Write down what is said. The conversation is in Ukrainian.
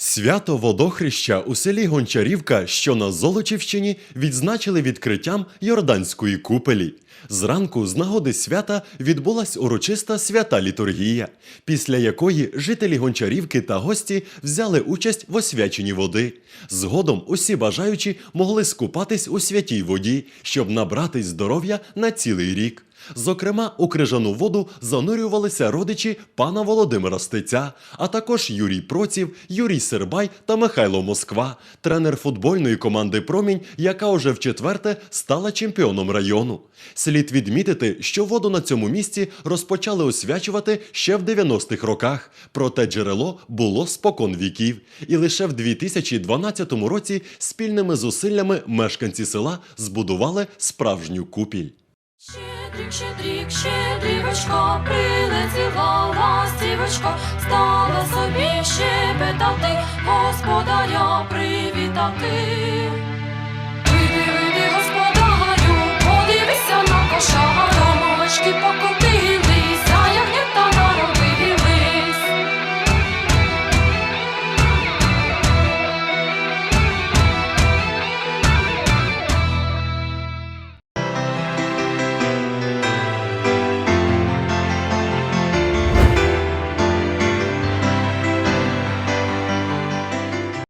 Свято водохреща у селі Гончарівка, що на Золочівщині, відзначили відкриттям Йорданської купелі. Зранку з нагоди свята відбулась урочиста свята літургія, після якої жителі Гончарівки та гості взяли участь в освяченні води. Згодом усі бажаючі могли скупатись у святій воді, щоб набрати здоров'я на цілий рік. Зокрема, у крижану воду занурювалися родичі пана Володимира Стеця, а також Юрій Проців, Юрій Сербай та Михайло Москва, тренер футбольної команди Промінь, яка уже вчетверте стала чемпіоном району. Слід відмітити, що воду на цьому місці розпочали освячувати ще в 90-х роках, проте джерело було спокон віків. І лише в 2012 році спільними зусиллями мешканці села збудували справжню купіль. Щедрик, ще щедрівочко, прилетіла ластівочко, стала собі щебетати, господаря привітати.